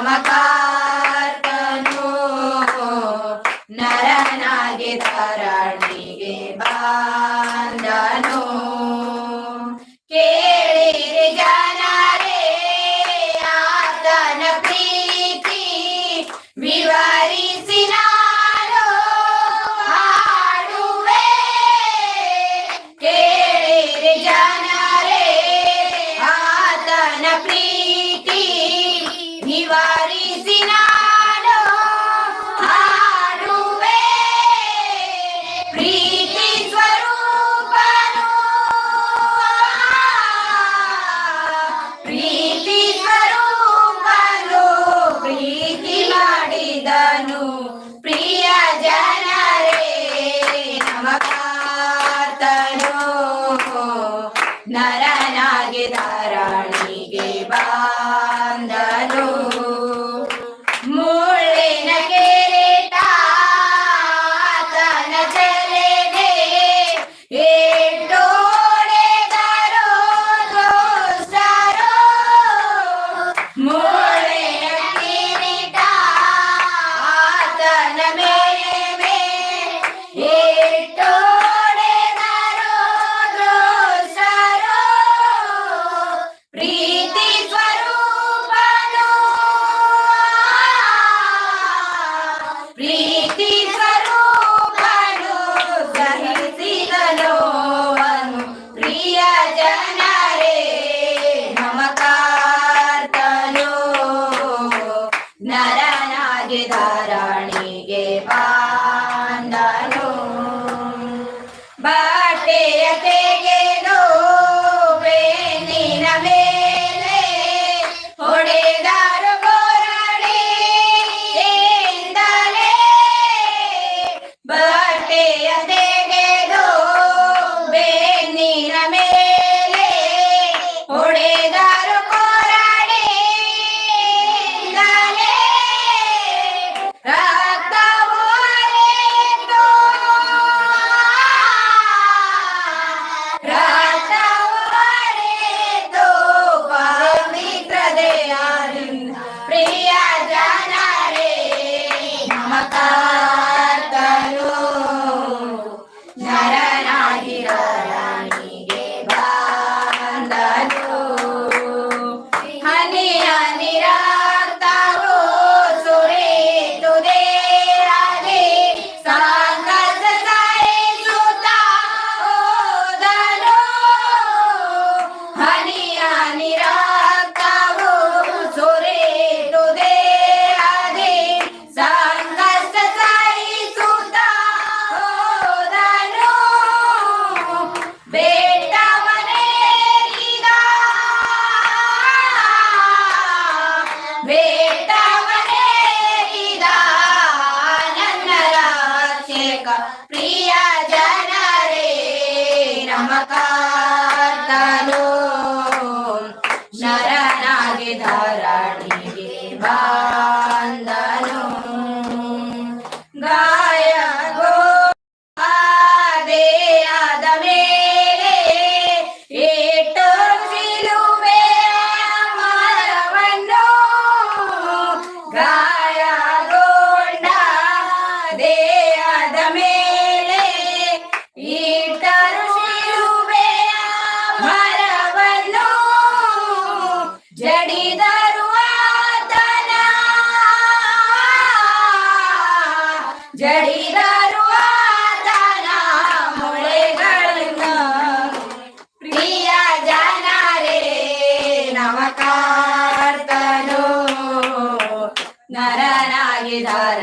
my god ಧಾರಾಣಿಗೆ ಬಾ Vetava. ಜಡಿದರು ಮೊಳೆಗಳನ್ನ ಪ್ರಿಯ ನಮಕಾರ್ತನು ನರನಾಗಿದರ